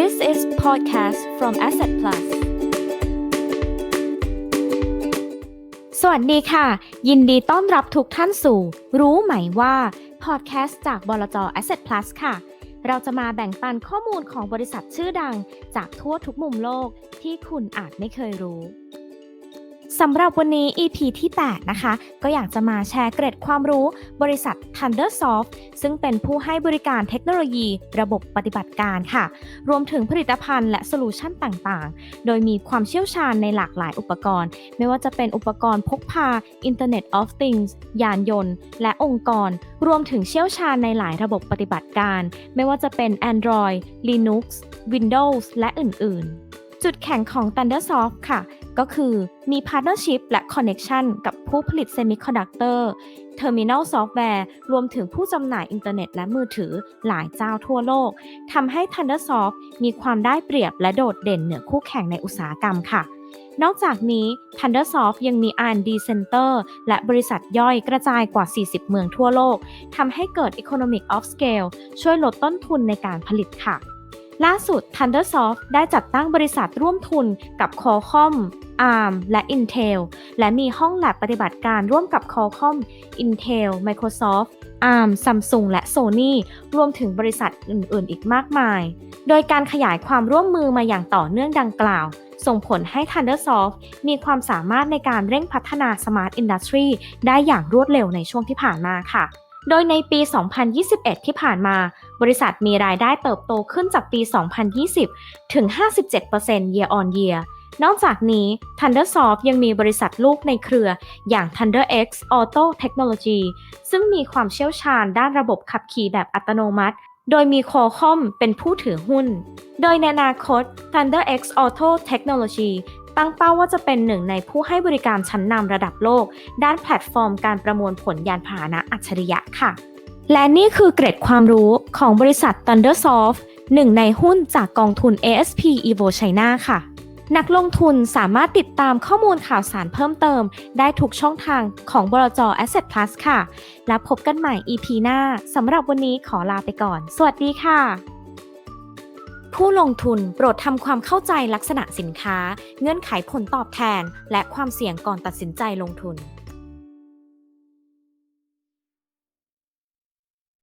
This is podcast from Asset Plus สวัสดีค่ะ ยินดีต้อนรับทุกท่านสู่ รู้ไหมว่า podcast จากบลจ Asset Plus ค่ะ เราจะมาแบ่งปันข้อมูลของบริษัทชื่อดังจากทั่วทุกมุมโลกที่คุณอาจไม่เคยรู้ สำหรับวันนี้ EP ที่ 8 นะคะ ก็อยากจะมาแชร์เกร็ดความรู้บริษัท Thundersoft ซึ่งเป็นผู้ให้บริการเทคโนโลยีระบบปฏิบัติการค่ะ รวมถึงผลิตภัณฑ์และโซลูชันต่างๆ โดยมีความเชี่ยวชาญในหลากหลายอุปกรณ์ ไม่ว่าจะเป็นอุปกรณ์พกพา Internet of Things ยานยนต์ และองค์กร รวมถึงเชี่ยวชาญในหลายระบบปฏิบัติการ ไม่ว่าจะเป็น Android Linux Windows และอื่น ๆ จุดแข็งของ Thundersoft ค่ะ ก็คือมี Partnership และ Connection กับผู้ผลิต Semiconductor Terminal Software รวมถึงผู้จำหน่ายอินเทอร์เน็ตและมือถือหลายเจ้าทั่วโลกทำให้ Thundersoft มีความได้เปรียบและโดดเด่นเหนือคู่แข่งในอุตสาหกรรมค่ะนอกจากนี้ Thundersoft ยังมี R&D Center และบริษัทย่อยกระจายกว่า 40 เมืองทั่วโลก ทำให้เกิด Economic of Scale ช่วยลดต้นทุนในการผลิตค่ะ ล่าสุด Thundersoft ได้จัดตั้งบริษัทร่วมทุนกับ Qualcomm ARM และ Intel และมีห้องแลบปฏิบัติการร่วมกับ Qualcomm Intel Microsoft ARM Samsung และ Sony รวมถึงบริษัทอื่น ๆ อีกมากมาย โดยการขยายความร่วมมือมาอย่างต่อเนื่องดังกล่าว ส่งผลให้ Thundersoft มีความสามารถในการเร่งพัฒนา Smart Industry ได้อย่างรวดเร็วในช่วงที่ผ่านมาค่ะโดยในปี 2021 ที่ผ่านมา บริษัทมีรายได้เติบโตขึ้นจากปี 2020 ถึง 57% year on year นอกจากนี้ Thundersoft ยังมีบริษัทลูกในเครืออย่าง ThunderX Auto Technology ซึ่งมีความเชี่ยวชาญด้านระบบขับขี่แบบอัตโนมัติโดยมี Qualcomm เป็นผู้ถือหุ้น โดยในอนาคต ThunderX Auto Technology ตั้งเป้าว่าจะเป็นหนึ่งในผู้ให้บริการชั้นนำระดับโลก ด้านแพลตฟอร์มการประมวลผลยานพาหนะอัจฉริยะค่ะ และนี่คือเกร็ดความรู้ของบริษัท Thundersoft หนึ่งในหุ้นจากกองทุน ASP Evo China ค่ะ นักลงทุนสามารถติดตามข้อมูลข่าวสารเพิ่มเติม ได้ทุกช่องทางของบลจ Asset Plus ค่ะ แล้วพบกันใหม่ EP หน้าสำหรับวันนี้ขอลาไปก่อน สวัสดีค่ะ ผู้ลงทุนโปรดทำความเข้าใจลักษณะสินค้า เงื่อนไขผลตอบแทน และความเสี่ยงก่อนตัดสินใจลงทุน